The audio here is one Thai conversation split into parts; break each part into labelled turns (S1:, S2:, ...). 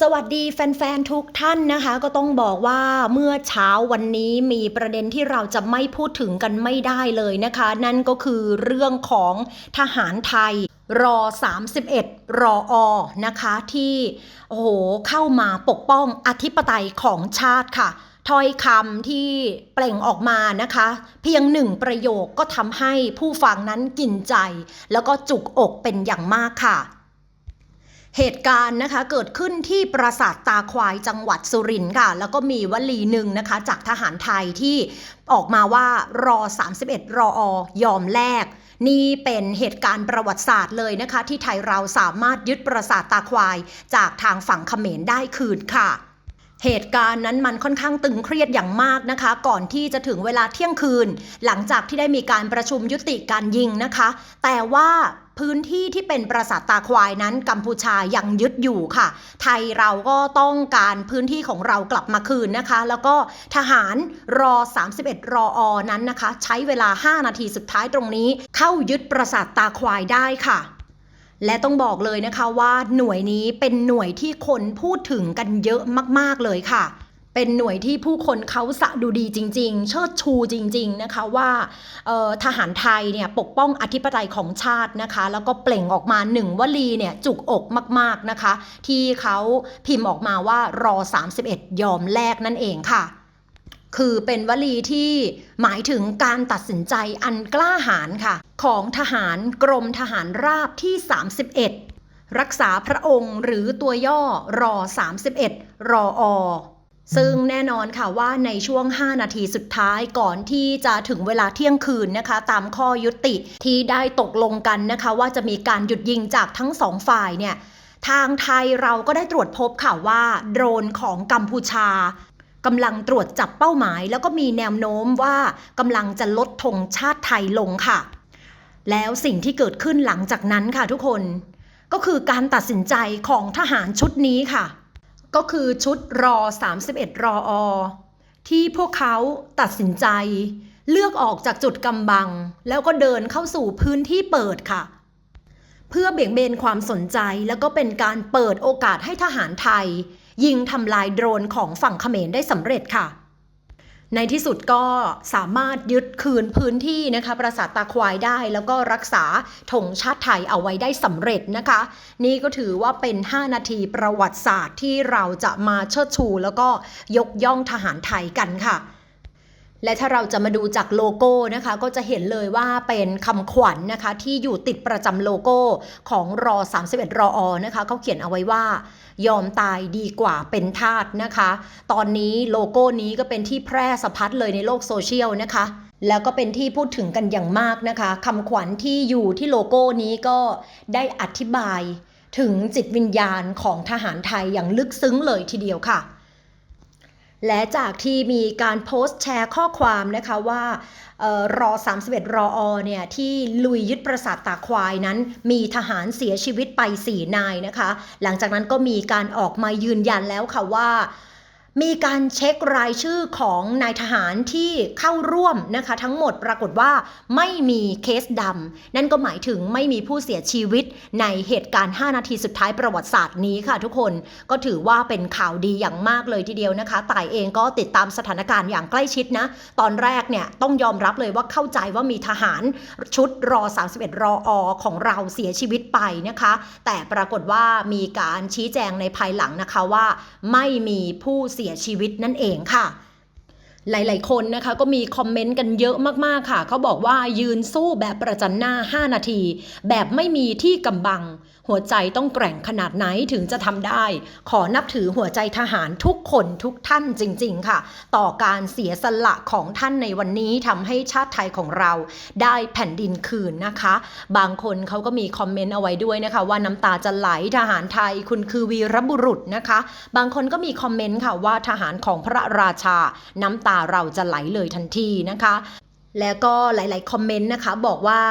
S1: สวัสดีแฟนๆทุกท่านนะคะ ก็ต้องบอกว่าเมื่อเช้าวันนี้มีประเด็นที่เราจะไม่พูดถึงกันไม่ได้เลยนะคะ นั่นก็คือเรื่องของทหารไทยรอ 31 รออนะคะที่โอ้โหเข้ามาปกป้องอธิปไตยของชาติค่ะถ้อยคำที่เปล่งออกมานะคะ เพียงหนึ่งประโยคก็ทำให้ผู้ฟังนั้นกินใจ แล้วก็จุกอกเป็นอย่างมากค่ะ เหตุการณ์นะคะเกิดขึ้นที่ปราสาทตาควายจังหวัดสุรินทร์ค่ะ แล้วก็มีวลีหนึ่งนะคะ จากทหารไทยที่ออกมาว่ารอ 31 รออยอมแลกนี่เป็นเหตุการณ์ประวัติศาสตร์เลยนะคะ ที่ไทยเราสามารถยึดปราสาทตาควาย จากทางฝั่งเขมรได้คืนค่ะเหตุการณ์นั้นมันค่อนข้างตึงเครียดอย่างมากนะคะ ก่อนที่จะถึงเวลาเที่ยงคืน หลังจากที่ได้มีการประชุมยุติการยิงนะคะ แต่ว่า พื้นที่ที่เป็นปราสาทตาควายนั้นกัมพูชายังยึดอยู่ค่ะ ไทยเราก็ต้องการพื้นที่ของเรากลับมาคืนนะคะ แล้วก็ทหารรอ 31 รออนั้นนะคะ ใช้เวลา 5 นาทีสุดท้ายตรงนี้ เข้ายึดปราสาทตาควายได้ค่ะและต้องบอกเลยนะคะว่าหน่วยนี้เป็นหน่วยที่คนพูดถึงกันเยอะมาก ๆ เลยค่ะ เป็นหน่วยที่ผู้คนเขาสะดุดีจริง ๆ เชิดชูจริง ๆ นะคะว่าออทหารไทยเนี่ยปกป้องอธิปไตยของชาตินะคะ แล้วก็เปล่งออกมาหนึ่งวลีเนี่ยจุกอกมากๆนะคะ ที่เขาพิมพ์ออกมาว่ารอ 31 ยอมแลกนั่นเองค่ะคือเป็นวลีที่หมายถึงการตัดสินใจอันกล้าหาญค่ะ ของทหารกรมทหารราบที่ 31 รักษาพระองค์หรือตัวย่อรอ 31 รออ ซึ่งแน่นอนค่ะว่าในช่วง 5 นาทีสุดท้ายก่อนที่จะถึงเวลาเที่ยงคืนนะคะ ตามข้อยุติที่ได้ตกลงกันนะคะ ว่าจะมีการหยุดยิงจากทั้งสองฝ่ายเนี่ยทางไทยเราก็ได้ตรวจพบค่ะว่าโดรนของกัมพูชากำลังตรวจจับเป้าหมาย แล้วก็มีแนวโน้มว่ากำลังจะลดธงชาติไทยลงค่ะ แล้วสิ่งที่เกิดขึ้นหลังจากนั้นค่ะทุกคน ก็คือการตัดสินใจของทหารชุดนี้ค่ะ ก็คือชุดรอ 31 รออ ที่พวกเขาตัดสินใจ เลือกออกจากจุดกำบัง แล้วก็เดินเข้าสู่พื้นที่เปิดค่ะ เพื่อเบี่ยงเบนความสนใจแล้วก็เป็นการเปิดโอกาสให้ทหารไทย ยิงทำลายโดรนของฝั่งเขมรได้สำเร็จค่ะ ในที่สุดก็สามารถยึดคืนพื้นที่นะคะปราสาทตาควายได้แล้วก็รักษาธงชาติไทยเอาไว้ได้สำเร็จนะคะ นี่ก็ถือว่าเป็น 5 นาทีประวัติศาสตร์ที่เราจะมาเชิดชู แล้วก็ยกย่องทหารไทยกันค่ะ และถ้าเราจะมาดูจากโลโก้นะคะ ก็จะเห็นเลยว่าเป็นคำขวัญนนะคะ ที่อยู่ติดประจำโลโก้ของรอ 31 รออนะคะเขาเขียนเอาไว้ว่ายอมตายดีกว่าเป็นทาสนะคะ ตอนนี้โลโก้นี้ก็เป็นที่แพร่สะพัดเลยในโลกโซเชียลนะคะ แล้วก็เป็นที่พูดถึงกันอย่างมากนะคะคำขวัญที่อยู่ที่โลโก้นี้ก็ได้อธิบาย ถึงจิตวิญญาณของทหารไทยอย่างลึกซึ้งเลยทีเดียวค่ะ และจากที่มีการโพสต์แชร์ข้อความนะคะว่าออรอ 31 รออเนี่ยที่ลุยยึดปราสาทตาควายนั้น มีทหารเสียชีวิตไป 4 นายนะคะ หลังจากนั้นก็มีการออกมายืนยันแล้วค่ะว่า มีการเช็ครายชื่อของนายทหารที่เข้าร่วมนะคะ ทั้งหมดปรากฏว่าไม่มีเคสดำนั่นก็หมายถึงไม่มีผู้เสียชีวิตในเหตุการณ์ 5 นาทีสุดท้ายประวัติศาสตร์นี้ค่ะทุกคนก็ถือว่าเป็นข่าวดีอย่างมากเลยทีเดียวนะคะต่ายเองก็ติดตามสถานการณ์อย่างใกล้ชิดนะ ตอนแรกเนี่ยต้องยอมรับเลยว่าเข้าใจว่ามีทหารชุดรอ 31 รออของเราเสียชีวิตไปนะคะ แต่ปรากฏว่ามีการชี้แจงในภายหลังนะคะว่า ไม่มีผู้เสียียชีวิตนั่นเองค่ะหลาย ๆ คนนะคะก็มีคอมเมนต์กันเยอะมาก ๆ ค่ะ เขาบอกว่ายืนสู้แบบประจันหน้า 5 นาที แบบไม่มีที่กำบัง หัวใจต้องแกร่งขนาดไหนถึงจะทำได้ ขอนับถือหัวใจทหารทุกคนทุกท่านจริง ๆ ค่ะ ต่อการเสียสละของท่านในวันนี้ทำให้ชาติไทยของเรา ได้แผ่นดินคืนนะคะ บางคนเขาก็มีคอมเมนต์เอาไว้ด้วยนะคะ ว่าน้ำตาจะไหลทหารไทยคุณคือวีรบุรุษนะคะ บางคนก็มีคอมเมนต์ค่ะว่าทหารของพระราชา น้ำตาเราจะไหลเลยทันทีนะคะ แล้วก็หลาย ๆ คอมเมนต์นะคะบอกว่า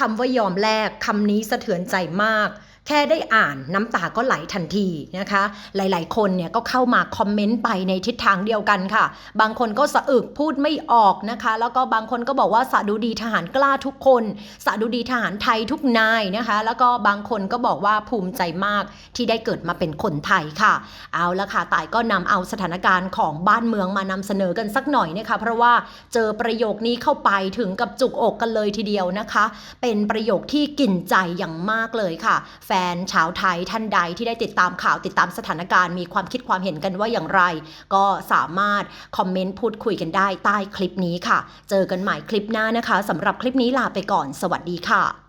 S1: คำว่ายอมแลกคำนี้สะเทือนใจมาก แค่ได้อ่านน้ำตาก็ไหลทันทีนะคะ หลายๆ คนเนี่ยก็เข้ามาคอมเมนต์ไปในทิศทางเดียวกันค่ะ บางคนก็สะอึกพูดไม่ออกนะคะ แล้วก็บางคนก็บอกว่าสะดุดีทหารกล้าทุกคนสะดุดีทหารไทยทุกนายนะคะ แล้วก็บางคนก็บอกว่าภูมิใจมากที่ได้เกิดมาเป็นคนไทยค่ะ เอาละค่ะต่ายก็นำเอาสถานการณ์ของบ้านเมืองมานำเสนอกันสักหน่อยนะคะ เพราะว่าเจอประโยคนี้เข้าไปถึงกับจุกอกกันเลยทีเดียวนะคะ เป็นประโยคที่กินใจอย่างมากเลยค่ะแฟนชาวไทยท่านใดที่ได้ติดตามข่าวติดตามสถานการณ์มีความคิดความเห็นกันว่าอย่างไร ก็สามารถคอมเมนต์พูดคุยกันได้ใต้คลิปนี้ค่ะ เจอกันใหม่คลิปหน้านะคะสำหรับคลิปนี้ลาไปก่อน สวัสดีค่ะ